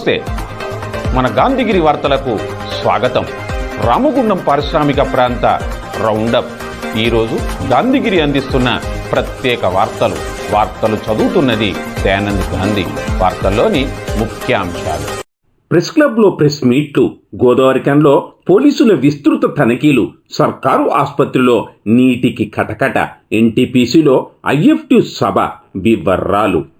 నమస్తే. మన గాంధీగిరి వార్తలకు స్వాగతం. రామగుండం పారిశ్రామిక ప్రాంత రౌండప్. ఈరోజు గాంధీగిరి అందిస్తున్న ప్రత్యేక వార్తలు. వార్తలు చదువుతున్నది దయానంద్ గాంధీ. వార్తల్లోని ముఖ్యాంశాలు. ప్రెస్ క్లబ్లో ప్రెస్ మీట్లు గోదావరికంలో పోలీసుల విస్తృత తనిఖీలు. సర్కారు ఆసుపత్రిలో నీటికి కటకట. ఎన్టీపీసీలో ఐఎఫ్టీ సభ వివరాలు.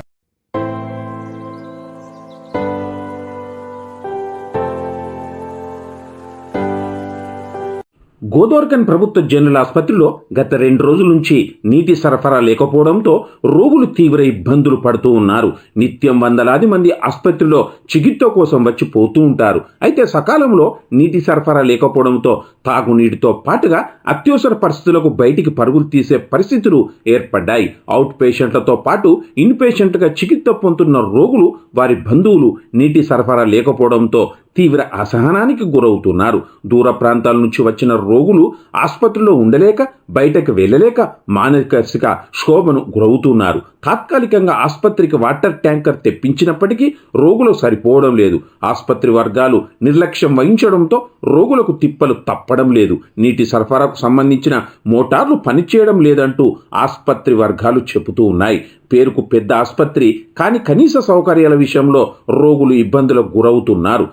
Godavarikhani ప్రభుత్వ జనరల్ ఆసుపత్రిలో గత రెండు రోజుల నుంచి నీటి సరఫరా లేకపోవడంతో రోగులు తీవ్ర ఇబ్బందులు పడుతూ ఉన్నారు. నిత్యం వందలాది మంది ఆసుపత్రిలో చికిత్స కోసం వచ్చి పోతూ ఉంటారు. అయితే సకాలంలో నీటి సరఫరా లేకపోవడంతో తాగునీటితో పాటుగా అత్యవసర పరిస్థితులకు బయటికి పరుగులు తీసే పరిస్థితులు ఏర్పడ్డాయి. అవుట్ పేషెంట్లతో పాటు ఇన్ పేషెంట్గా చికిత్స పొందుతున్న రోగులు వారి బంధువులు నీటి సరఫరా లేకపోవడంతో తీవ్ర అసహనానికి గురవుతున్నారు. దూర ప్రాంతాల నుంచి వచ్చిన రోగులు రోగులు ఆసుపత్రిలో ఉండలేక బయటకు వెళ్ళలేక మానసిక శోభను గురవుతున్నారు. తాత్కాలికంగా ఆసుపత్రికి వాటర్ ట్యాంకర్ తెప్పించినప్పటికీ రోగులు సరిపోవడం లేదు. ఆసుపత్రి వర్గాలు నిర్లక్ష్యం వహించడంతో రోగులకు తిప్పలు తప్పడం లేదు. నీటి సరఫరాకు సంబంధించిన మోటార్లు పనిచేయడం లేదంటూ ఆసుపత్రి వర్గాలు చెబుతూ ఉన్నాయి. పేరుకు పెద్ద ఆసుపత్రి కానీ కనీస సౌకర్యాల విషయంలో రోగులు ఇబ్బందులకు గురవుతున్నారు.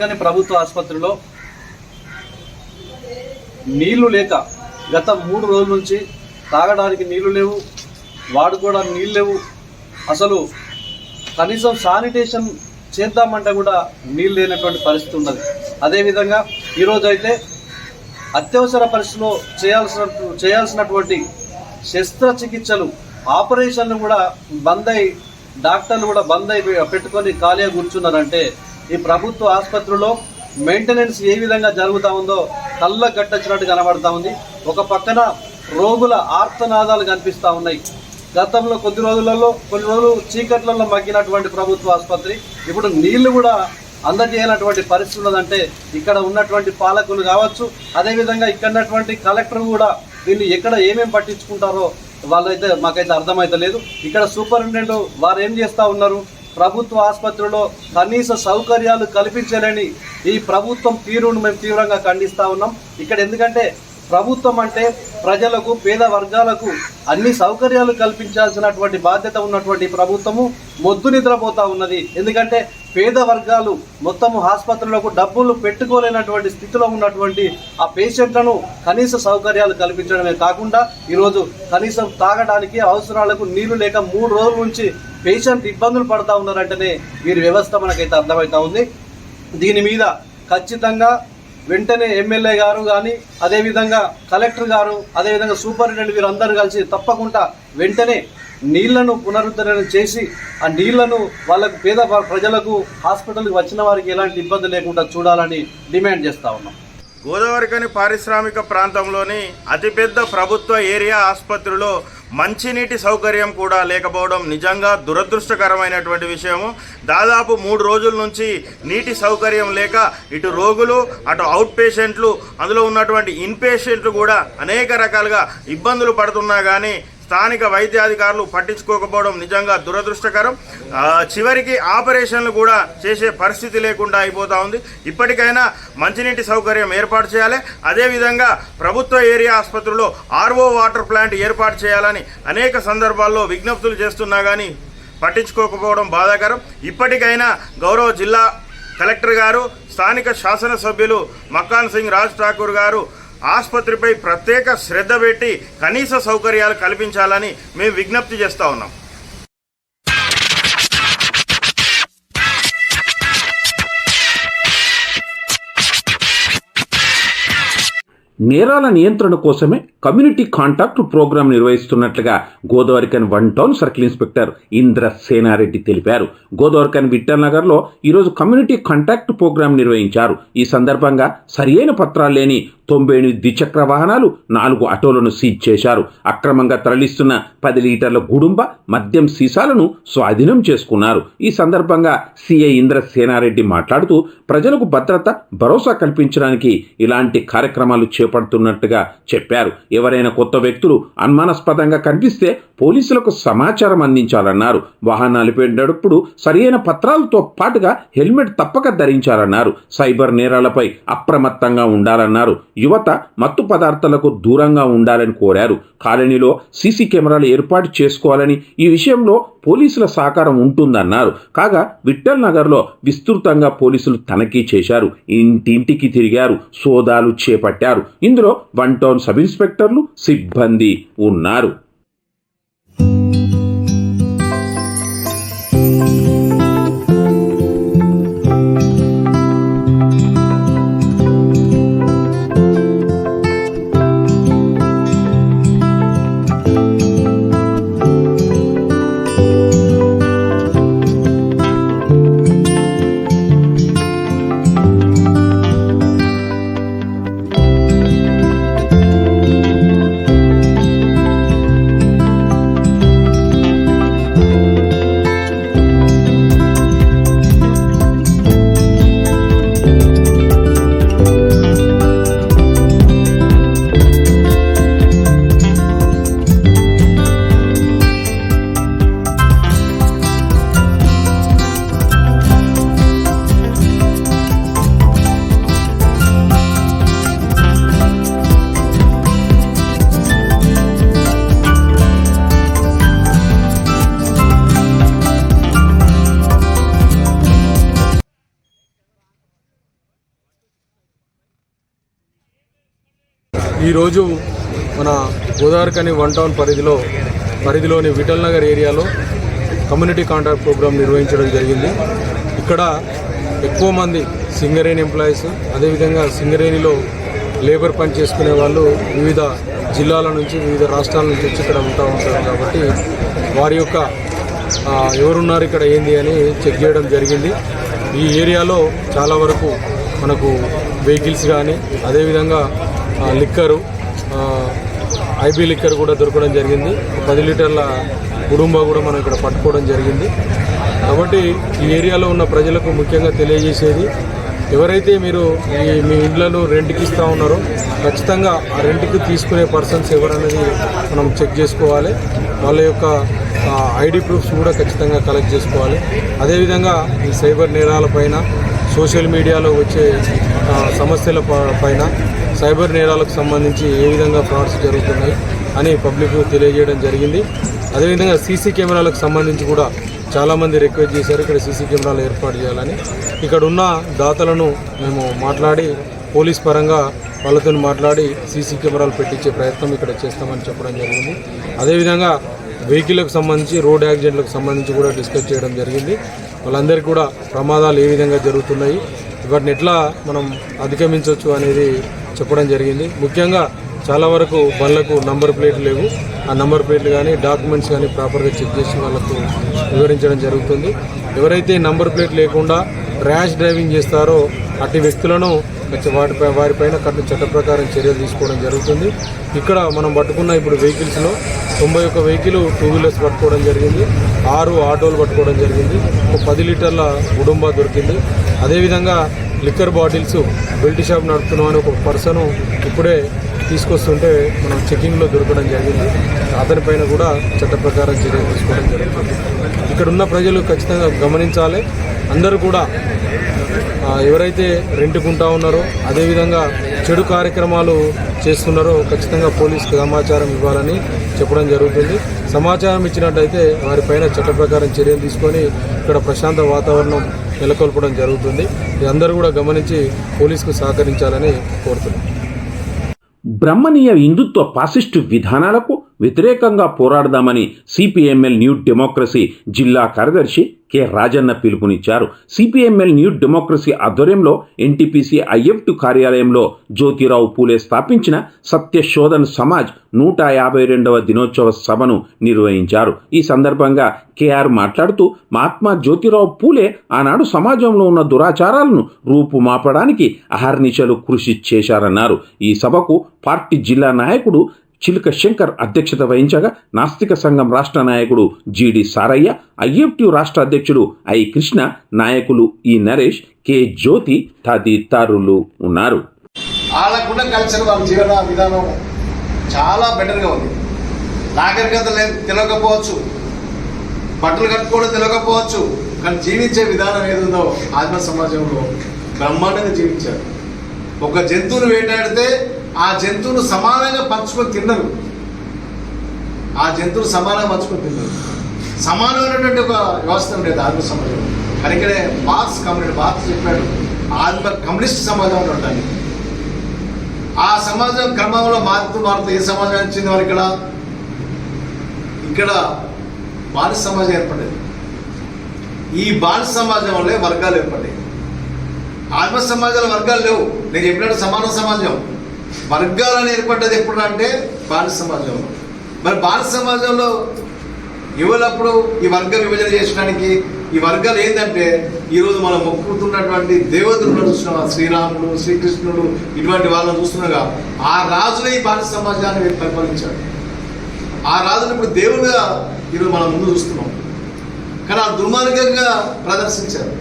కానీ ప్రభుత్వ ఆసుపత్రిలో నీళ్ళు లేక గత మూడు రోజుల నుంచి తాగడానికి నీళ్ళు లేవు వాడుకోవడానికి నీళ్ళు లేవు. అసలు కనీసం శానిటేషన్ చేద్దామంటే కూడా నీళ్ళు లేనటువంటి పరిస్థితి ఉన్నది. అదేవిధంగా ఈరోజు అయితే అత్యవసర పరిస్థితిలో చేయాల్సిన చేయాల్సినటువంటి శస్త్రచికిత్సలు ఆపరేషన్లు కూడా బంద్ అయి డాక్టర్లు కూడా బంద్ అయి పెట్టుకొని ఖాళీగా కూర్చున్నారంటే ఈ ప్రభుత్వ ఆసుపత్రిలో మెయింటెనెన్స్ ఏ విధంగా జరుగుతూ ఉందో కళ్ళ గట్టచ్చినట్టు కనబడతా ఉంది. ఒక పక్కన రోగుల ఆర్తనాదాలు కనిపిస్తూ ఉన్నాయి. గతంలో కొద్ది రోజులలో కొన్ని రోజులు చీకట్లలో మగ్గినటువంటి ప్రభుత్వ ఆసుపత్రి ఇప్పుడు నీళ్ళు కూడా అందజేయనటువంటి పరిస్థితి ఉన్నదంటే ఇక్కడ ఉన్నటువంటి పాలకులు కావచ్చు అదేవిధంగా ఇక్కడ ఉన్నటువంటి కలెక్టర్ కూడా దీన్ని ఎక్కడ ఏమేమి పట్టించుకుంటారో వాళ్ళైతే మాకైతే అర్థమైతలేదు. ఇక్కడ సూపరింటెండెంట్ వారు ఏం చేస్తూ ఉన్నారు? ప్రభుత్వ ఆసుపత్రిలో కనీస సౌకర్యాలు కల్పించలేని ఈ ప్రభుత్వం తీరును మేము తీవ్రంగా ఖండిస్తూ ఉన్నాం. ఇక్కడ ఎందుకంటే ప్రభుత్వం అంటే ప్రజలకు పేద వర్గాలకు అన్ని సౌకర్యాలు కల్పించాల్సినటువంటి బాధ్యత ఉన్నటువంటి ప్రభుత్వము. మొద్దు నిద్రపోతూ ఉన్నది. ఎందుకంటే పేద వర్గాలు మొత్తము ఆసుపత్రులకు డబ్బులు పెట్టుకోలేనటువంటి స్థితిలో ఉన్నటువంటి ఆ పేషెంట్లను కనీస సౌకర్యాలు కల్పించడమే కాకుండా ఈరోజు కనీసం తాగడానికి అవసరాలకు నీళ్ళు లేక మూడు రోజుల నుంచి పేషెంట్ ఇబ్బందులు పడతా ఉన్నారంటేనే వీరి వ్యవస్థ మనకైతే అర్థమవుతా ఉంది. దీని మీద ఖచ్చితంగా వెంటనే ఎమ్మెల్యే గారు కానీ అదేవిధంగా కలెక్టర్ గారు అదేవిధంగా సూపరింటెండెంట్ వీరందరూ కలిసి తప్పకుండా వెంటనే నీళ్ళను పునరుద్ధరణ చేసి ఆ నీళ్ళను వాళ్ళకు పేద ప్రజలకు హాస్పిటల్కి వచ్చిన వారికి ఎలాంటి ఇబ్బంది లేకుండా చూడాలని డిమాండ్ చేస్తా ఉన్నాం. గోదావరికని పారిశ్రామిక ప్రాంతంలోని అతిపెద్ద ప్రభుత్వ ఏరియా ఆసుపత్రిలో మంచినీటి సౌకర్యం కూడా లేకపోవడం నిజంగా దురదృష్టకరమైనటువంటి విషయము. దాదాపు మూడు రోజుల నుంచి నీటి సౌకర్యం లేక ఇటు రోగులు అటు అవుట్ పేషెంట్లు అందులో ఉన్నటువంటి ఇన్ పేషెంట్లు కూడా అనేక రకాలుగా ఇబ్బందులు పడుతున్నా కానీ స్థానిక వైద్యాధికారులు పట్టించుకోకపోవడం నిజంగా దురదృష్టకరం. చివరికి ఆపరేషన్లు కూడా చేసే పరిస్థితి లేకుండా అయిపోతూ ఉంది. ఇప్పటికైనా మంచినీటి సౌకర్యం ఏర్పాటు చేయాలి. అదేవిధంగా ప్రభుత్వ ఏరియా ఆసుపత్రిలో ఆర్ఓ వాటర్ ప్లాంట్ ఏర్పాటు చేయాలని అనేక సందర్భాల్లో విజ్ఞప్తులు చేస్తున్నా కానీ పట్టించుకోకపోవడం బాధాకరం. ఇప్పటికైనా గౌరవ జిల్లా కలెక్టర్ గారు స్థానిక శాసనసభ్యులు మక్కాన్ సింగ్ రాజ్ ఠాకూర్ గారు ఆసుపత్రిపై ప్రత్యేక శ్రద్ధ పెట్టి కనీస సౌకర్యాలు కల్పించాలని మేము విజ్ఞప్తి చేస్తా ఉన్నాం. నేరాల నియంత్రణ కోసమే community contact programme నిర్వహిస్తున్నట్లుగా Godavarikhani one town circle inspector Indra Senareddy తెలిపారు. గోదావరికన్ విఠల్ నగర్లో ఈరోజు కమ్యూనిటీ కాంటాక్ట్ ప్రోగ్రాం నిర్వహించారు. ఈ సందర్భంగా సరియైన పత్రాలు లేని తొంభై ఎనిమిది ద్విచక్ర వాహనాలు నాలుగు ఆటోలను సీజ్ చేశారు. అక్రమంగా తరలిస్తున్న పది లీటర్ల గుడుంబ మద్యం సీసాలను స్వాధీనం చేసుకున్నారు. ఈ సందర్భంగా సిఐ ఇంద్ర సేనారెడ్డి మాట్లాడుతూ ప్రజలకు భద్రత భరోసా కల్పించడానికి ఇలాంటి కార్యక్రమాలు చేపడుతున్నట్టుగా చెప్పారు. ఎవరైనా కొత్త వ్యక్తులు అనుమానాస్పదంగా కనిపిస్తే పోలీసులకు సమాచారం అందించాలన్నారు. వాహనాలు నడిపేటప్పుడు సరియైన పత్రాలతో పాటుగా హెల్మెట్ తప్పక ధరించాలన్నారు. సైబర్ నేరాలపై అప్రమత్తంగా ఉండాలన్నారు. యువత మత్తు పదార్థాలకు దూరంగా ఉండాలని కోరారు. కాలనీలో సీసీ కెమెరాలు ఏర్పాటు చేసుకోవాలని ఈ విషయంలో పోలీసుల సహకారం ఉంటుందన్నారు. కాగా విఠల్ నగర్లో విస్తృతంగా పోలీసులు తనిఖీ చేశారు. ఇంటింటికి తిరిగారు. సోదాలు చేపట్టారు. ఇందులో వన్ టౌన్ సబ్ ఇన్స్పెక్టర్లు సిబ్బంది ఉన్నారు. ఈరోజు మన గోదావరికని వన్ టౌన్ పరిధిలో పరిధిలోని విఠల్ నగర్ ఏరియాలో కమ్యూనిటీ కాంట్రాక్ట్ ప్రోగ్రాం నిర్వహించడం జరిగింది. ఇక్కడ ఎక్కువ మంది సింగరేణి ఎంప్లాయీస్ అదేవిధంగా సింగరేణిలో లేబర్ పని చేసుకునే వాళ్ళు వివిధ జిల్లాల నుంచి వివిధ రాష్ట్రాల నుంచి వచ్చి ఇక్కడ ఉంటా ఉంటారు కాబట్టి వారి యొక్క ఎవరున్నారు ఇక్కడ ఏంది అని చెక్ చేయడం జరిగింది. ఈ ఏరియాలో చాలా వరకు మనకు వెహికల్స్ కానీ అదేవిధంగా లిక్కరు ఐబీ లిక్కర్ కూడా దొరకడం జరిగింది. పది లీటర్ల కుటుంబ కూడా మనం ఇక్కడ పట్టుకోవడం జరిగింది. కాబట్టి ఈ ఏరియాలో ఉన్న ప్రజలకు ముఖ్యంగా తెలియజేసేది ఎవరైతే మీరు మీ మీ ఇండ్లను రెంట్కి ఇస్తూ ఉన్నారో ఖచ్చితంగా ఆ రెంట్కి తీసుకునే పర్సన్స్ ఎవరనేది మనం చెక్ చేసుకోవాలి. వాళ్ళ యొక్క ఐడి ప్రూఫ్స్ కూడా ఖచ్చితంగా కలెక్ట్ చేసుకోవాలి. అదేవిధంగా ఈ సైబర్ నేరాలపైన సోషల్ మీడియాలో వచ్చే సమస్యల ప- పైన సైబర్ నేరాలకు సంబంధించి ఏ విధంగా ఫ్రాడ్స్ జరుగుతున్నాయి అని పబ్లిక్ తెలియజేయడం జరిగింది. అదేవిధంగా సీసీ కెమెరాలకు సంబంధించి కూడా చాలామంది రిక్వెస్ట్ చేశారు. ఇక్కడ సీసీ కెమెరాలు ఏర్పాటు చేయాలని. ఇక్కడ ఉన్న దాతలను మేము మాట్లాడి పోలీస్ పరంగా వాళ్ళతో మాట్లాడి సీసీ కెమెరాలు పెట్టించే ప్రయత్నం ఇక్కడ చేస్తామని చెప్పడం జరిగింది. అదేవిధంగా వెహికల్కి సంబంధించి రోడ్ యాక్సిడెంట్లకు సంబంధించి కూడా డిస్కస్ చేయడం జరిగింది. వాళ్ళందరికీ కూడా ప్రమాదాలు ఏ విధంగా జరుగుతున్నాయి వాటిని ఎట్లా మనం అధిగమించవచ్చు అనేది చెప్పడం జరిగింది. ముఖ్యంగా చాలా వరకు బండ్లకు నంబర్ ప్లేట్లు లేవు. ఆ నంబర్ ప్లేట్లు కానీ డాక్యుమెంట్స్ కానీ ప్రాపర్గా చెక్ చేసి వాళ్ళకు వివరించడం జరుగుతుంది. ఎవరైతే నంబర్ ప్లేట్ లేకుండా ర్యాష్ డ్రైవింగ్ చేస్తారో అట్టి వ్యక్తులను వాటిపై వారిపైన కఠిన చట్ట ప్రకారం చర్యలు తీసుకోవడం జరుగుతుంది. ఇక్కడ మనం పట్టుకున్న ఇప్పుడు వెహికల్స్లో తొంభై ఒక్క వెహికల్ టూ వీలర్స్ పట్టుకోవడం జరిగింది. ఆరు ఆటోలు పట్టుకోవడం జరిగింది. ఒక పది లీటర్ల గుడుంబా దొరికింది. అదేవిధంగా లిక్కర్ బాటిల్స్ బెల్ట్ షాప్ నడుపుతున్నామని ఒక పర్సన్ ఇప్పుడే తీసుకొస్తుంటే మనం చెకింగ్లో దొరకడం జరిగింది. అతనిపైన కూడా చట్ట ప్రకారం చర్యలు తీసుకోవడం జరుగుతుంది. ఇక్కడ ఉన్న ప్రజలు ఖచ్చితంగా గమనించాలి. అందరూ కూడా ఎవరైతే రెంట్కుంటా ఉన్నారో అదేవిధంగా చెడు కార్యక్రమాలు చేస్తున్నారో ఖచ్చితంగా పోలీసుకు సమాచారం ఇవ్వాలని చెప్పడం జరుగుతుంది. సమాచారం ఇచ్చినట్టయితే వారిపైన చట్ట ప్రకారం చర్యలు తీసుకొని ఇక్కడ ప్రశాంత వాతావరణం నెలకొల్పడం జరుగుతుంది. ఇది అందరూ కూడా గమనించి పోలీసుకు సహకరించాలని కోరుతున్నాం. బ్రహ్మనీయ హిందుత్వ పాసిస్టు విధానాలకు వ్యతిరేకంగా పోరాడదామని సిపిఎంఎల్ న్యూ డెమోక్రసీ జిల్లా కార్యదర్శి కె రాజన్న పిలుపునిచ్చారు. సిపిఎంఎల్ న్యూ డెమోక్రసీ ఆధ్వర్యంలో ఎన్టీపీసీ ఐఎఫ్టు కార్యాలయంలో జ్యోతిరావు పూలే స్థాపించిన సత్యశోధన్ సమాజ్ నూట యాభై రెండవ దినోత్సవ సభను నిర్వహించారు. ఈ సందర్భంగా కేఆర్ మాట్లాడుతూ మహాత్మా జ్యోతిరావు పూలే ఆనాడు సమాజంలో ఉన్న దురాచారాలను రూపుమాపడానికి అహర్నిశలు కృషి చేశారన్నారు. ఈ సభకు పార్టీ జిల్లా నాయకుడు చిలుక శంకర్ అధ్యక్షత వహించగా నాస్తిక సంఘం రాష్ట్ర నాయకుడు జిడి సారయ్య ఐఎఫ్టి రాష్ట్ర అధ్యక్షుడు ఐ కృష్ణ నాయకులు ఈ నరేష్ కె జ్యోతి తదితరులు ఉన్నారు. వాళ్ళకున్న కల్చర్ వాళ్ళ జీవన విధానం చాలా బెటర్గా ఉంది. నాగరికత లేదు తెలియకపోవచ్చు బట్టలు కట్టుకోవడం తెలియకపోవచ్చు కానీ జీవించే విధానం ఏది ఉందో ఆత్మ సమాజంలో బ్రహ్మాండంగా జీవించారు. ఒక జంతువును వేటాడితే ఆ జంతువును సమానంగా పంచుకొని తిన్నారు. ఆ జంతువును సమానంగా పంచుకొని తిన్నారు. సమానమైనటువంటి ఒక వ్యవస్థ ఉండేది ఆత్మ సమాజం కానీ మార్క్స్ కమ్యూనిటీ మార్క్స్ చెప్పాడు. ఆత్మ కమ్యూనిస్ట్ సమాజంలో ఉండాలి ఆ సమాజం క్రమంలో మారుతూ మారుతూ ఏ సమాజం వచ్చింది వారు ఇక్కడ? ఇక్కడ బానిస సమాజం ఏర్పడేది. ఈ బానిస సమాజం వల్లే వర్గాలు ఏర్పడ్డాయి. ఆత్మ సమాజాల వర్గాలు లేవు. నేను చెప్పినట్టు సమాన సమాజం. వర్గాలను ఏర్పడ్డది ఎప్పుడు అంటే బానిస సమాజంలో. మరి బానిస సమాజంలో ఎవరప్పుడు ఈ వర్గ విభజన చేయడానికి ఈ వర్గాలు ఏంటంటే ఈరోజు మనం మొక్కుతున్నటువంటి దేవతలను చూస్తున్నాం శ్రీరాముడు శ్రీకృష్ణుడు ఇటువంటి వాళ్ళని చూస్తుండగా ఆ రాజులే ఈ బానిస సమాజాన్ని పరిపాలించాడు. ఆ రాజును ఇప్పుడు దేవుడుగా ఈరోజు మనం ముందు చూస్తున్నాం. కానీ ఆ దుర్మార్గంగా ప్రదర్శించారు.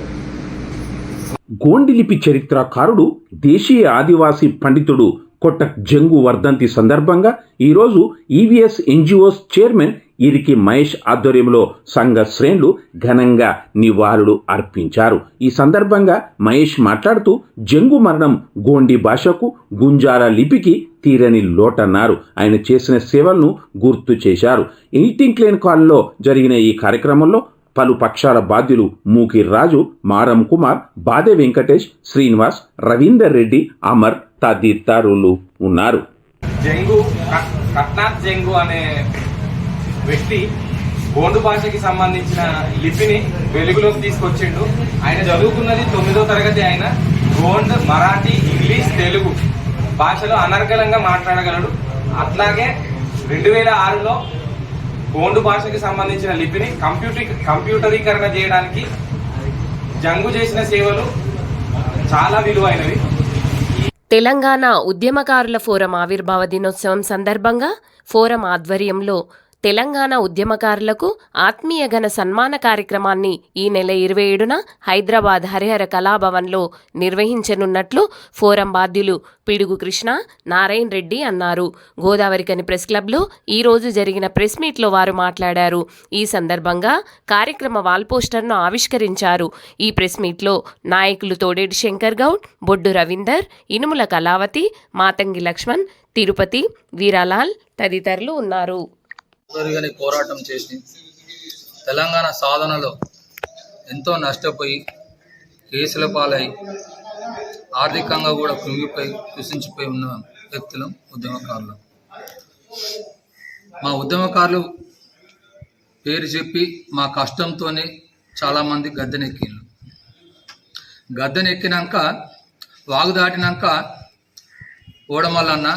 గోండిలిపి చరిత్రకారుడు దేశీయ ఆదివాసీ పండితుడు కొట్టక్ జంగు వర్ధంతి సందర్భంగా ఈరోజు EVS NGOs chairman Iriki Mahesh ఆధ్వర్యంలో సంఘ శ్రేణులు ఘనంగా నివాళులు అర్పించారు. ఈ సందర్భంగా మహేష్ మాట్లాడుతూ జంగు మరణం గోండి భాషకు గుంజార లిపికి తీరని లోటన్నారు. ఆయన చేసిన సేవలను గుర్తు చేశారు. ఎయిటింగ్ క్లేన్ కాల్లో జరిగిన ఈ కార్యక్రమంలో పలు పక్షాల బాధ్యులు మూకి రాజు మారం కుమార్ బాదే వెంకటేష్ శ్రీనివాస్ రవీందర్ రెడ్డి అమర్ తదితరులు ఉన్నారు. జంగు కట్నాథ్ జంగు అనే వ్యక్తి గోండు భాషకి సంబంధించిన లిపిని వెలుగులోకి తీసుకొచ్చిండు. ఆయన చదువుకున్నది తొమ్మిదో తరగతి ఆయన గోండ్ మరాఠీ ఇంగ్లీష్ తెలుగు భాషలో అనర్గళంగా మాట్లాడగలడు. అట్లాగే రెండు వేల ఆరులో గోండు భాషకి సంబంధించిన లిపిని కంప్యూటర్ కంప్యూటరీకరణ చేయడానికి జంగు చేసిన సేవలు చాలా విలువైనవి. తెలంగాణ ఉద్యమకారుల ఫోరం ఆవిర్భావ దినోత్సవం సందర్భంగా ఫోరం ఆధ్వర్యంలో తెలంగాణ ఉద్యమకారులకు ఆత్మీయ ఘన సన్మాన కార్యక్రమాన్ని ఈ నెల ఇరవై ఏడున హైదరాబాద్ హరిహర కళాభవన్లో నిర్వహించనున్నట్లు ఫోరం బాధ్యులు పిడుగు కృష్ణ నారాయణ రెడ్డి అన్నారు. గోదావరికని ప్రెస్ క్లబ్లో ఈరోజు జరిగిన ప్రెస్ మీట్లో వారు మాట్లాడారు. ఈ సందర్భంగా కార్యక్రమ వాల్ పోస్టర్ను ఆవిష్కరించారు. ఈ ప్రెస్ మీట్లో నాయకులు తోడేటి శంకర్ గౌడ్ బొడ్డు రవీందర్ ఇనుముల కళావతి మాతంగి లక్ష్మణ్ తిరుపతి వీరాలాల్ తదితరులు ఉన్నారు. అందరిగానే పోరాటం చేసి తెలంగాణ సాధనలో ఎంతో నష్టపోయి కేసుల పాలై ఆర్థికంగా కూడా కృంగిపోయి కృషించిపోయి ఉన్న వ్యక్తులు ఉద్యమకారులు. మా ఉద్యమకారులు పేరు చెప్పి మా కష్టంతోనే చాలామంది గద్దెనెక్కిండ్రు. గద్దెనెక్కినాక వాగు దాటినాక ఓడమల్లన్న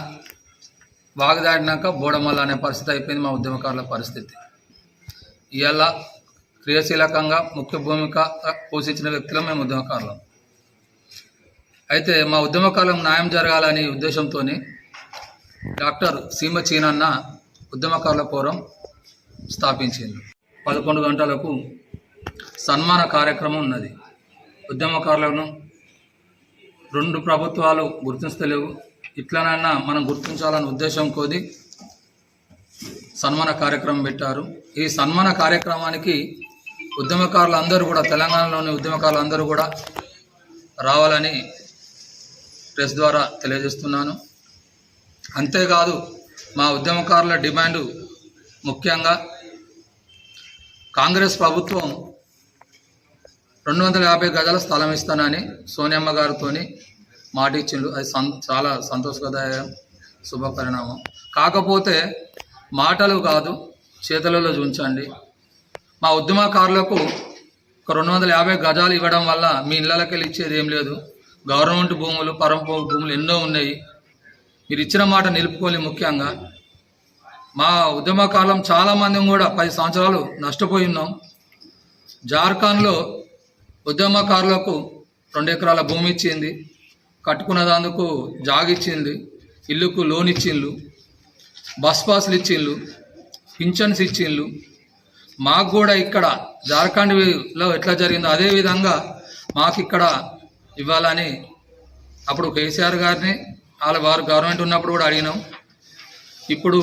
వాగుదాడినాక బోడమల్ల అనే పరిస్థితి అయిపోయింది మా ఉద్యమకారుల పరిస్థితి. ఇవాళ క్రియాశీలకంగా ముఖ్య భూమిక పోషించిన వ్యక్తులు మేము ఉద్యమకారులం. అయితే మా ఉద్యమకాలం న్యాయం జరగాలనే ఉద్దేశంతో డాక్టర్ సీమ చీనన్న ఉద్యమకారుల ఫోరం స్థాపించింది. పదకొండు గంటలకు సన్మాన కార్యక్రమం ఉన్నది. ఉద్యమకారులను రెండు ప్రభుత్వాలు గుర్తించలేవు. ఇట్లానైనా మనం గుర్తించాలనే ఉద్దేశం కోది సన్మాన కార్యక్రమం పెట్టారు. ఈ సన్మాన కార్యక్రమానికి ఉద్యమకారులు అందరూ కూడా తెలంగాణలోని ఉద్యమకారులు అందరూ కూడా రావాలని ప్రెస్ ద్వారా తెలియజేస్తున్నాను. అంతేకాదు మా ఉద్యమకారుల డిమాండు ముఖ్యంగా కాంగ్రెస్ ప్రభుత్వం రెండు వందల యాభై గజాల స్థలం ఇస్తానని సోనియమ్మ గారితోని మాట ఇచ్చిండు. అది సం చాలా సంతోషకదాయం శుభపరిణామం. కాకపోతే మాటలు కాదు చేతులలో చూంచండి. మా ఉద్యమకారులకు ఒక రెండు వందల యాభై గజాలు ఇవ్వడం వల్ల మీ ఇళ్ళకి వెళ్ళి ఇచ్చేది ఏం లేదు. గవర్నమెంట్ భూములు పరంపర భూములు ఎన్నో ఉన్నాయి. మీరు ఇచ్చిన మాట నిలుపుకోలే ముఖ్యంగా మా ఉద్యమకాలం చాలామంది కూడా పది సంవత్సరాలు నష్టపోయి ఉన్నాం. జార్ఖండ్లో ఉద్యమకారులకు రెండు ఎకరాల భూమి ఇచ్చింది. కట్టుకున్నదానికి జాగిచ్చింది ఇల్లుకు లోన్ ఇచ్చిండ్లు బస్ పాస్లు ఇచ్చిండ్లు పింఛన్స్ ఇచ్చిండ్లు మాకు కూడా ఇక్కడ జార్ఖండ్లో ఎట్లా జరిగిందో అదే విధంగా మాకు ఇక్కడ ఇవ్వాలని అప్పుడు కేసీఆర్ గారిని వాళ్ళ వారు గవర్నమెంట్ ఉన్నప్పుడు కూడా అడిగినాం. ఇప్పుడు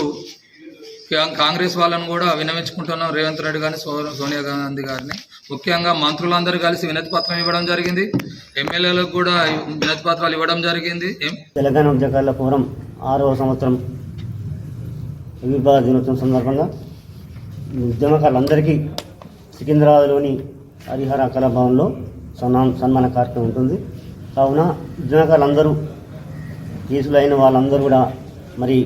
కాంగ్రెస్ వాళ్ళని కూడా విన్నవించుకుంటున్నాం రేవంత్ రెడ్డి గారిని సో సోనియా గాంధీ గారిని. ముఖ్యంగా మంత్రులందరూ కలిసి వినతి పత్రం ఇవ్వడం జరిగింది. ఎమ్మెల్యేలకు కూడా వినతి పత్రాలు ఇవ్వడం జరిగింది. తెలంగాణ ఉద్యోగాల ఫోరం ఆరవ సంవత్సరం విభాగ దినోత్సవం సందర్భంగా ఉద్యమకారులందరికీ సికింద్రాబాద్లోని హరిహర కళాభవన్లో సన్మాన సన్మాన కార్యక్రమం ఉంటుంది. కావున ఉద్యమకారులందరూ కేసులైన వాళ్ళందరూ కూడా మరి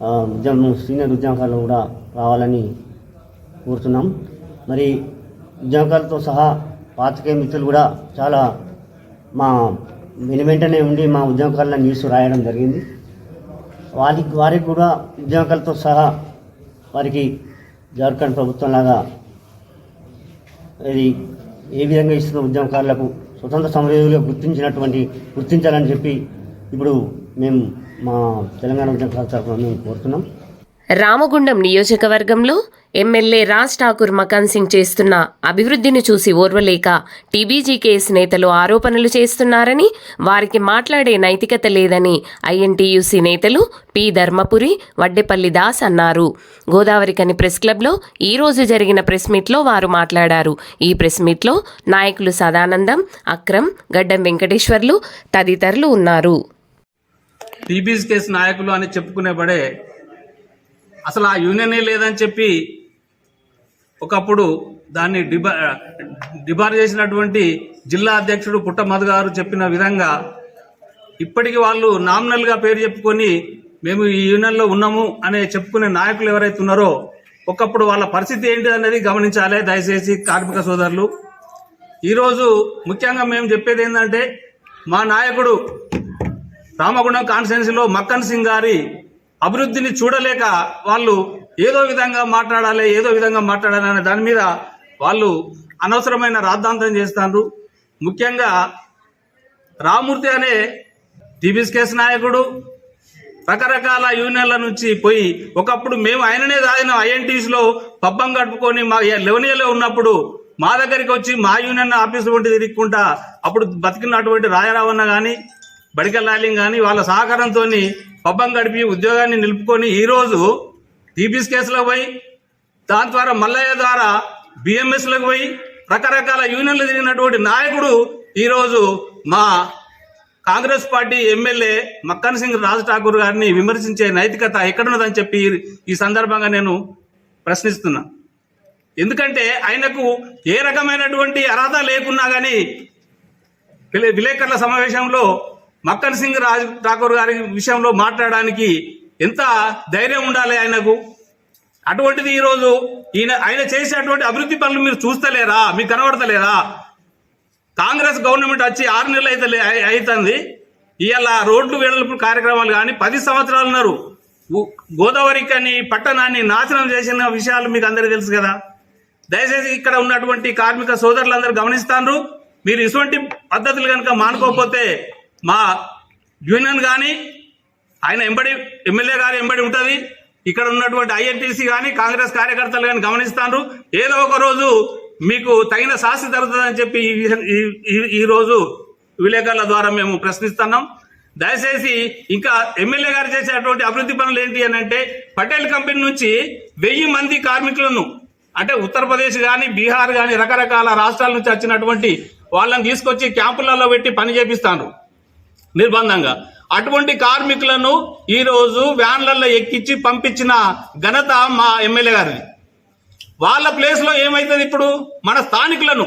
ఉద్యమం సీనియర్ ఉద్యమకారులు కూడా రావాలని కోరుతున్నాం మరి ఉద్యమకారులతో సహా పాతికేయ మిత్రులు కూడా చాలా మా వెను వెంటనే ఉండి మా ఉద్యమకారుల న్యూస్ రాయడం జరిగింది వారికి వారికి కూడా ఉద్యమకాలతో సహా వారికి జార్ఖండ్ ప్రభుత్వం లాగా ఇది ఏ విధంగా ఇస్తున్న ఉద్యమకారులకు స్వతంత్ర సమరయోధులుగా గుర్తించినటువంటి గుర్తించాలని చెప్పి ఇప్పుడు మేము మా తెలంగాణ తరఫున మేము కోరుతున్నాం. రామగుండం నియోజకవర్గంలో ఎమ్మెల్యే రాజ్ ఠాకూర్ మకాన్ సింగ్ చేస్తున్న అభివృద్ధిని చూసి ఓర్వలేక టీబీజీకేఎస్ నేతలు ఆరోపణలు చేస్తున్నారని వారికి మాట్లాడే నైతికత లేదని ఐఎన్టీయూసీ నేతలు పి ధర్మపురి వడ్డెపల్లి దాస్ అన్నారు. గోదావరికని ప్రెస్ క్లబ్లో ఈరోజు జరిగిన ప్రెస్ మీట్లో వారు మాట్లాడారు. ఈ ప్రెస్ మీట్లో నాయకులు సదానందం అక్రమ్ గడ్డం వెంకటేశ్వర్లు తదితరులు ఉన్నారు. టీబీస్ కేసు నాయకులు అని చెప్పుకునే బడే అసలు ఆ యూనియనే లేదని చెప్పి ఒకప్పుడు దాన్ని డిబా డిబార్ చేసినటువంటి జిల్లా అధ్యక్షుడు పుట్టమధు గారు చెప్పిన విధంగా ఇప్పటికి వాళ్ళు నామినల్గా పేరు చెప్పుకొని మేము ఈ యూనియన్లో ఉన్నాము అనే చెప్పుకునే నాయకులు ఎవరైతే ఉన్నారో ఒకప్పుడు వాళ్ళ పరిస్థితి ఏంటి అనేది గమనించాలి. దయచేసి కార్మిక సోదరులు. ఈరోజు ముఖ్యంగా మేము చెప్పేది ఏంటంటే మా నాయకుడు రామగుండం కాన్స్టిట్యున్సీలో మక్కన్ సింగ్ గారి అభివృద్ధిని చూడలేక వాళ్ళు ఏదో విధంగా మాట్లాడాలి ఏదో విధంగా మాట్లాడాలి అనే దాని మీద వాళ్ళు అనవసరమైన రాద్ధాంతం చేస్తారు ముఖ్యంగా రామూర్తి అనే టీబీఎస్కేస్ నాయకుడు రకరకాల యూనియన్ల నుంచి పోయి ఒకప్పుడు మేము ఆయననే తాగిన ఐఎన్టీస్లో పబ్బం గడుపుకొని మా లెవెనియాలో ఉన్నప్పుడు మా దగ్గరికి వచ్చి మా యూనియన్ ఆఫీసు వంటి తిరుగుకుంటా అప్పుడు బతికినటువంటి రాయరావన్న కానీ బడికల్ లాలింగ్ కానీ వాళ్ళ సహకారంతో పబ్బం గడిపి ఉద్యోగాన్ని నిలుపుకొని ఈరోజు టీబీఎస్ కేసులకు పోయి దాని ద్వారా మల్లయ్య ద్వారా బిఎంఎస్లకు పోయి రకరకాల యూనియన్లు తిరిగినటువంటి నాయకుడు ఈరోజు మా Congress party MLA Makkan Singh Raj Thakur గారిని విమర్శించే నైతికత ఎక్కడున్నదని చెప్పి ఈ- సందర్భంగా నేను ప్రశ్నిస్తున్నా. ఎందుకంటే ఆయనకు ఏ రకమైనటువంటి అర్హత లేకున్నా కానీ విలే- విలేకరుల సమావేశంలో మక్కన్ సింగ్ రాజ్ ఠాకూర్ గారి విషయంలో మాట్లాడడానికి ఎంత ధైర్యం ఉండాలి ఆయనకు? అటువంటిది ఈరోజు ఈయన ఆయన చేసేటువంటి అభివృద్ధి పనులు మీరు చూస్తలేరా? మీకు కనబడతలేరా కాంగ్రెస్ గవర్నమెంట్ వచ్చి ఆరు నెలలు అయితే అవుతుంది ఇవాళ రోడ్లు వెడల్పు కార్యక్రమాలు కానీ పది సంవత్సరాలు ఉన్నారు. గోదావరి కానీ పట్టణాన్ని నాశనం చేసిన విషయాలు మీకు అందరికీ తెలుసు కదా. దయచేసి ఇక్కడ ఉన్నటువంటి కార్మిక సోదరులందరూ గమనిస్తాను మీరు ఇటువంటి పద్ధతులు కనుక మానుకోకపోతే మా యూనియన్ కానీ ఆయన ఎంబడి ఎమ్మెల్యే గారు ఎంబడి ఉంటుంది. ఇక్కడ ఉన్నటువంటి ఐఎన్టీసీ కానీ కాంగ్రెస్ కార్యకర్తలు కానీ గమనిస్తాను ఏదో ఒక రోజు మీకు తగిన శాస్తి జరుగుతుందని చెప్పి ఈ ఈ రోజు విలేకరుల ద్వారా మేము ప్రశ్నిస్తున్నాం. దయచేసి ఇంకా ఎమ్మెల్యే గారు చేసేటువంటి అభివృద్ధి పనులు ఏంటి అని అంటే పటేల్ కంపెనీ నుంచి వెయ్యి మంది కార్మికులను అంటే ఉత్తరప్రదేశ్ కానీ బీహార్ కానీ రకరకాల రాష్ట్రాల నుంచి వచ్చినటువంటి వాళ్ళని తీసుకొచ్చి క్యాంపులలో పెట్టి పని చేపిస్తాను నిర్బంధంగా. అటువంటి కార్మికులను ఈరోజు వ్యాన్లలో ఎక్కించి పంపించిన ఘనత మా ఎమ్మెల్యే గారిది. వాళ్ళ ప్లేస్లో ఏమవుతుంది ఇప్పుడు? మన స్థానికులను.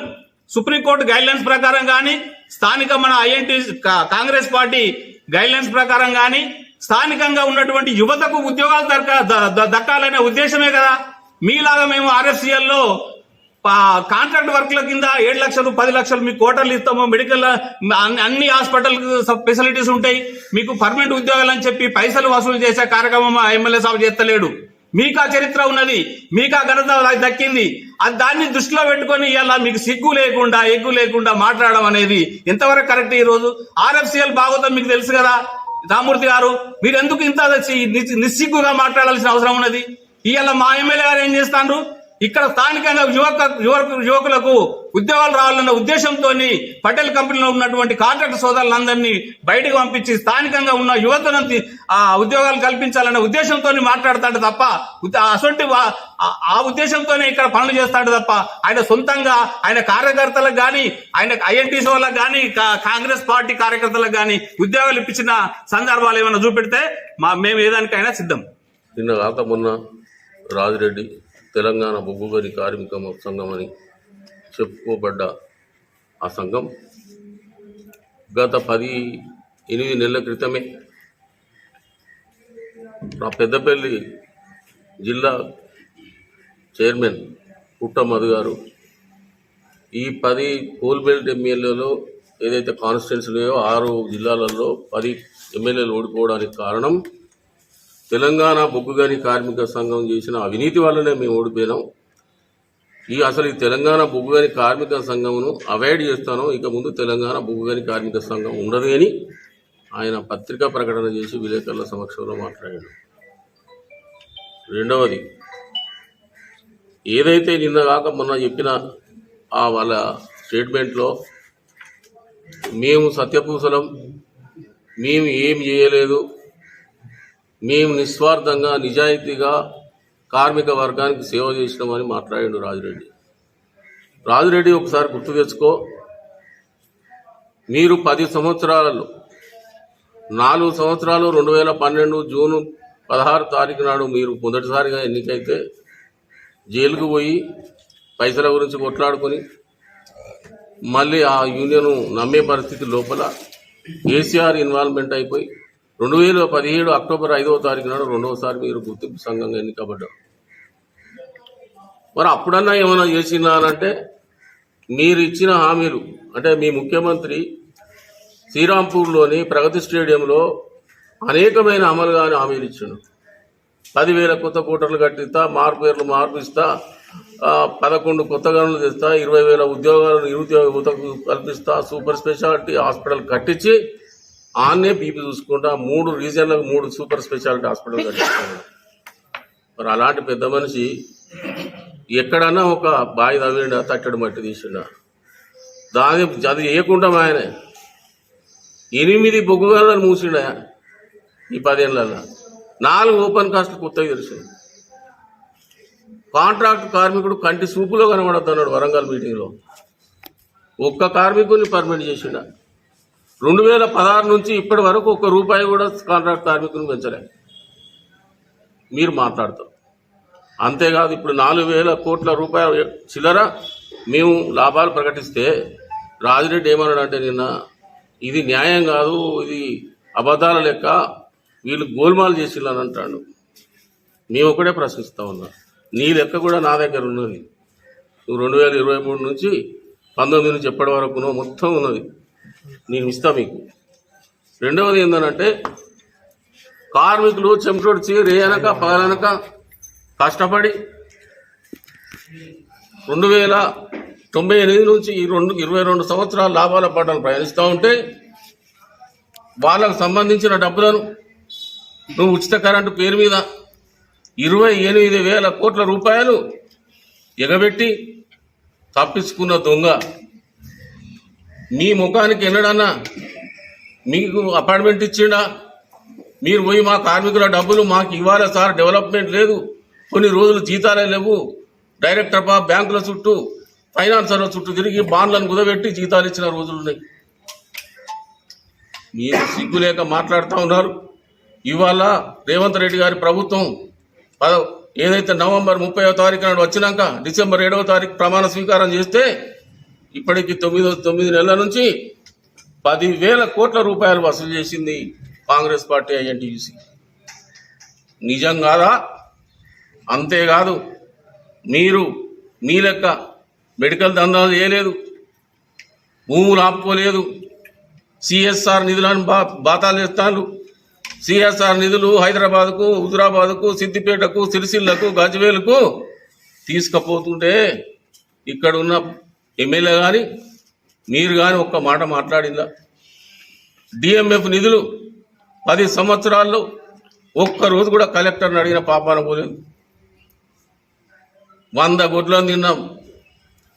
సుప్రీంకోర్టు గైడ్లైన్స్ ప్రకారం కానీ స్థానిక మన ఐఎన్టీ కాంగ్రెస్ పార్టీ గైడ్లైన్స్ ప్రకారం కానీ స్థానికంగా ఉన్నటువంటి యువతకు ఉద్యోగాలు దక్క ద- దక్కాలనే ఉద్దేశమే కదా. మీలాగా మేము ఆర్ఎఫ్సిఎల్లో కాంట్రాక్ట్ వర్క్ల కింద ఏడు లక్షలు పది లక్షలు మీకు కోటర్లు ఇస్తాము. మెడికల్ అన్ని- హాస్పిటల్ ఫెసిలిటీస్ ఉంటాయి. మీకు పర్మనెంట్ ఉద్యోగాలు అని చెప్పి పైసలు వసూలు చేసే కార్యక్రమం ఎమ్మెల్యే సాబ్ చేస్తలేడు. మీకు ఆ చరిత్ర ఉన్నది. మీకు ఆ ఘనత దక్కింది. అది దాన్ని దృష్టిలో పెట్టుకొని ఇలా మీకు సిగ్గు లేకుండా ఎగ్గు లేకుండా మాట్లాడడం అనేది ఎంతవరకు కరెక్ట్ ఈ రోజు ఆర్ఎఫ్సిఎల్ బాగోతం మీకు తెలుసు కదా రామూర్తి గారు. మీరు ఎందుకు ఇంత నిస్సిగ్గుగా మాట్లాడాల్సిన అవసరం ఉన్నది? ఇవాళ మా ఎమ్మెల్యే గారు ఏం చేస్తాండ్రు? ఇక్కడ స్థానికంగా యువక యువకు యువకులకు ఉద్యోగాలు రావాలన్న ఉద్దేశంతో పటేల్ కంపెనీలో ఉన్నటువంటి కాంట్రాక్ట్ సోదరులందరినీ బయటకు పంపించి స్థానికంగా ఉన్న యువతను ఆ ఉద్యోగాలు కల్పించాలన్న ఉద్దేశంతో మాట్లాడతాడు తప్ప అసొంటి ఆ- ఆ ఉద్దేశంతోనే ఇక్కడ పనులు చేస్తాడు తప్ప ఆయన సొంతంగా ఆయన కార్యకర్తలకు కానీ ఆయన ఐఎన్టీసీ వాళ్ళకి కానీ కాంగ్రెస్ పార్టీ కార్యకర్తలకు కానీ ఉద్యోగాలు ఇప్పించిన సందర్భాలు ఏమైనా చూపెడితే మా మేము ఏదానికైనా సిద్ధం. నిన్న కాక మొన్న రాజిరెడ్డి తెలంగాణ బొగ్గుగని కార్మిక సంఘం అని చెప్పుకోబడ్డ ఆ సంఘం గత పది ఎనిమిది నెలల క్రితమే నా పెద్దపల్లి జిల్లా చైర్మన్ పుట్టమధు గారు ఈ పది కోల్బెల్ట్ ఎమ్మెల్యేలో ఏదైతే కాన్స్టిట్యున్సీ ఉన్నాయో ఆరు జిల్లాలలో పది ఎమ్మెల్యేలు ఓడిపోవడానికి కారణం తెలంగాణ బొగ్గుగని కార్మిక సంఘం చేసిన అవినీతి వల్లనే మేము ఓడిపోయినాం. ఈ అసలు ఈ తెలంగాణ బొగ్గుగని కార్మిక సంఘమును అవాయిడ్ చేస్తాను ఇక ముందు తెలంగాణ బొగ్గుగని కార్మిక సంఘం ఉండదు అని ఆయన పత్రికా ప్రకటన చేసి విలేకరుల సమక్షంలో మాట్లాడాడు. రెండవది ఏదైతే నిన్న కాక మొన్న చెప్పిన ఆ వాళ్ళ స్టేట్మెంట్లో మేము సత్యపూసలం మేము ఏం చేయలేదు మేము నిస్వార్థంగా నిజాయితీగా కార్మిక వర్గానికి సేవ చేసినామని మాట్లాడాడు రాజురెడ్డి. రాజురెడ్డి ఒకసారి గుర్తు తెచ్చుకో. మీరు పది సంవత్సరాలలో నాలుగు సంవత్సరాలు రెండు వేల పన్నెండు జూను పదహారు తారీఖు నాడు మీరు మొదటిసారిగా ఎన్నికైతే జైలుకు పోయి పైసల గురించి కొట్లాడుకొని మళ్ళీ ఆ యూనియన్ నమ్మే పరిస్థితి లోపల కేసీఆర్ ఇన్వాల్వ్మెంట్ అయిపోయి రెండు వేల పదిహేడు అక్టోబర్ ఐదవ తారీఖు నాడు రెండవసారి మీరు గుర్తింపు సంఘంగా ఎన్నికబడ్డారు. మరి అప్పుడన్నా ఏమైనా చేసినానంటే మీరు ఇచ్చిన హామీలు అంటే మీ ముఖ్యమంత్రి శ్రీరాంపూర్లోని ప్రగతి స్టేడియంలో అనేకమైన అమలు కాని హామీలు ఇచ్చిండు. పదివేల కొత్త కోటర్లు కట్టిస్తా మార్పేర్లు మార్పిస్తా ఆ, పదకొండు కొత్త గనులు తెస్తా ఇరవై వేల ఉద్యోగాలు నిరుద్యోగ కల్పిస్తా సూపర్ స్పెషాలిటీ హాస్పిటల్ కట్టించి ఆన్నే బీపీ చూసుకుంటా మూడు రీజన్లకు మూడు సూపర్ స్పెషాలిటీ హాస్పిటల్ కట్టిస్తాను. మరి అలాంటి పెద్ద మనిషి ఎక్కడన్నా ఒక బావి తవ్విండా తట్టడి మట్టి తీసిండా. దాని అది చేయకుండా ఆయనే ఎనిమిది బొగ్గుగాలను మూసిండా ఈ పదేళ్ళల్లో. నాలుగు ఓపెన్ కాస్ట్ కొత్తగా తెలిసింది కాంట్రాక్ట్ కార్మికుడు కంటి సూపులో కనబడద్దు అన్నాడు వరంగల్ మీటింగ్లో. ఒక్క కార్మికుడిని పర్మిట్ చేసిండ. రెండు వేల పదహారు నుంచి ఇప్పటి వరకు ఒక రూపాయి కూడా కాంట్రాక్ట్ కార్మికులను పెంచలే. మీరు మాట్లాడతారు. అంతేకాదు ఇప్పుడు నాలుగు వేల కోట్ల రూపాయల చిల్లర మేము లాభాలు ప్రకటిస్తే రాజిరెడ్డి ఏమన్నాడంటే నిన్న ఇది న్యాయం కాదు ఇది అబద్ధాల లెక్క వీళ్ళు గోల్మాల్ చేసిల్లని అంటాడు. మేము ఒకటే ప్రశ్నిస్తా ఉన్నా. నీ లెక్క కూడా నా దగ్గర ఉన్నది. నువ్వు రెండు వేల ఇరవై మూడు నుంచి పంతొమ్మిది నుంచి ఎప్పటి వరకునో మొత్తం ఉన్నది. నేను ఇస్తా మీకు. రెండవది ఏంటంటే కార్మికులు చెమటొడిచి రేయనక పగలనక కష్టపడి రెండు వేల తొంభై ఎనిమిది నుంచి ఈ రెండు ఇరవై రెండు సంవత్సరాల లాభాల పాటలు ప్రయాణిస్తూ ఉంటే వాళ్ళకు సంబంధించిన డబ్బులను నువ్వు ఉచిత కరెంటు పేరు మీద ఇరవై ఎనిమిది వేల కోట్ల రూపాయలు ఎగబెట్టి తప్పించుకున్న దొంగ. మీ ముఖానికి ఎన్నడన్నా మీకు అపాయింట్మెంట్ ఇచ్చిండా? మీరు పోయి మా కార్మికుల డబ్బులు మాకు ఇవ్వాలి సార్? డెవలప్మెంట్ లేదు. కొన్ని రోజులు జీతాలే లేవు. డైరెక్టర్ పా బ్యాంకుల చుట్టూ ఫైనాన్సర్ల చుట్టూ తిరిగి బాండ్లను కుదబెట్టి జీతాలు ఇచ్చిన రోజులు ఉన్నాయి. మీరు సిగ్గు లేక మాట్లాడుతూ ఉన్నారు. ఇవాళ రేవంత్ రెడ్డి గారి ప్రభుత్వం పద ఏదైతే నవంబర్ ముప్పైవ తారీఖు నాడు వచ్చినాక డిసెంబర్ ఏడవ తారీఖు ప్రమాణ స్వీకారం చేస్తే ఇప్పటికి తొమ్మిది తొమ్మిది నెలల నుంచి పదివేల కోట్ల రూపాయలు వసూలు చేసింది కాంగ్రెస్ పార్టీ ఐఎన్టీయూసీ. నిజం కాదా? అంతేకాదు మీరు మీ లెక్క మెడికల్ దందాలు చేయలేదు భూములు ఆపుకోలేదు సిఎస్ఆర్ నిధులను బా బాతాలు చేస్తాను సిఎస్ఆర్ నిధులు హైదరాబాద్కు హుజురాబాద్కు సిద్దిపేటకు సిరిసిల్లకు గజ్వేలుకు తీసుకుపోతుంటే ఇక్కడ ఉన్న ఎమ్మెల్యే కానీ మీరు కానీ ఒక్క మాట మాట్లాడిందా? డిఎంఎఫ్ నిధులు పది సంవత్సరాల్లో ఒక్క రోజు కూడా కలెక్టర్ని అడిగిన పాపాన పోలేదు. వంద గొడ్లను తిన్నాం.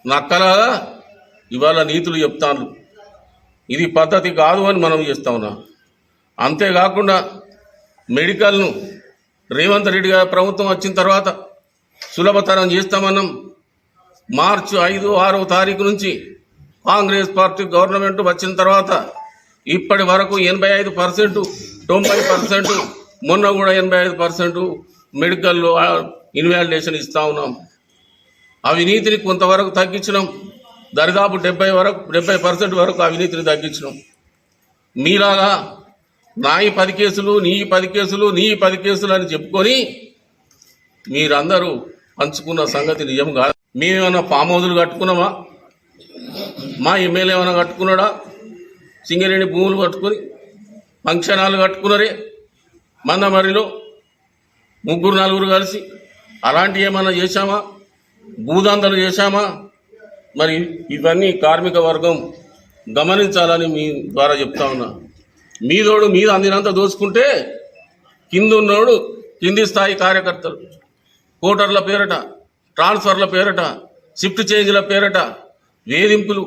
నక్కలాగా ఇవాళ నీతులు చెప్తాను ఇది పద్ధతి కాదు అని మనం చేస్తా ఉన్నాం. అంతేకాకుండా మెడికల్ను రేవంత్ రెడ్డి గారి ప్రభుత్వం వచ్చిన తర్వాత సులభతరం చేస్తామన్నాం. మార్చి ఐదు ఆరో తారీఖు నుంచి కాంగ్రెస్ పార్టీ గవర్నమెంట్ వచ్చిన తర్వాత ఇప్పటి వరకు ఎనభై ఐదు పర్సెంట్ తొంభై పర్సెంట్ మొన్న కూడా ఎనభై ఐదు పర్సెంట్ మెడికల్లో ఇన్వాలిడేషన్ ఇస్తా ఉన్నాం. అవినీతిని కొంతవరకు తగ్గించినాం. దరిదాపు డెబ్బై వరకు డెబ్బై పర్సెంట్ వరకు అవినీతిని తగ్గించినాం. మీలాగా నాయి పది కేసులు నీ ఈ పది కేసులు నీ ఈ పది కేసులు అని చెప్పుకొని మీరందరూ పంచుకున్న సంగతి నిజం కాదు. మేమేమైనా ఫామ్ హౌజులు కట్టుకున్నామా? మా ఎమ్మెల్యే ఏమైనా కట్టుకున్నాడా? సింగరేణి భూములు కట్టుకొని ఫంక్షన్ హాల్ కట్టుకున్నారే మందమరిలో ముగ్గురు నలుగురు కలిసి అలాంటివి ఏమైనా చేశామా? భూదాంతలు చేశామా? మరి ఇవన్నీ కార్మిక వర్గం గమనించాలని మీ ద్వారా చెప్తా ఉన్నా. మీదోడు మీద అందినంత దోచుకుంటే కింద ఉన్నోడు కింది స్థాయి కార్యకర్తలు. కోటర్ల పేరట ట్రాన్స్ఫర్ల పేరట షిఫ్ట్ చేంజ్ల పేరట వేధింపులు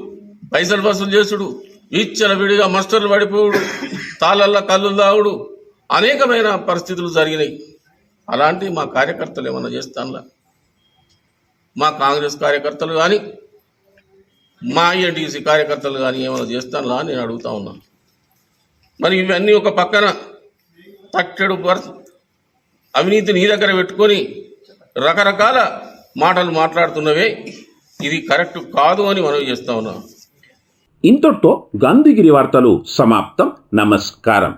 పైసలు వసూలు చేసుడు విచ్చల విడిగా మస్టర్లు పడిపోవుడు తాళల్ల కళ్ళు దావుడు అనేకమైన పరిస్థితులు జరిగినాయి. అలాంటి మా కార్యకర్తలు ఏమన్నా చేస్తానులా? మా కాంగ్రెస్ కార్యకర్తలు కానీ మా ఐఎన్టీసీ కార్యకర్తలు కానీ ఏమైనా చేస్తానులా అని నేను అడుగుతా ఉన్నాను మరి ఇవన్నీ ఒక పక్కన తట్టెడు అవినీతి నీ దగ్గర పెట్టుకొని రకరకాల మాటలు మాట్లాడుతున్నవే ఇది కరెక్ట్ కాదు అని మనం చేస్తా ఉన్నాం. ఇంతటితో గాంధీగిరి వార్తలు సమాప్తం. నమస్కారం.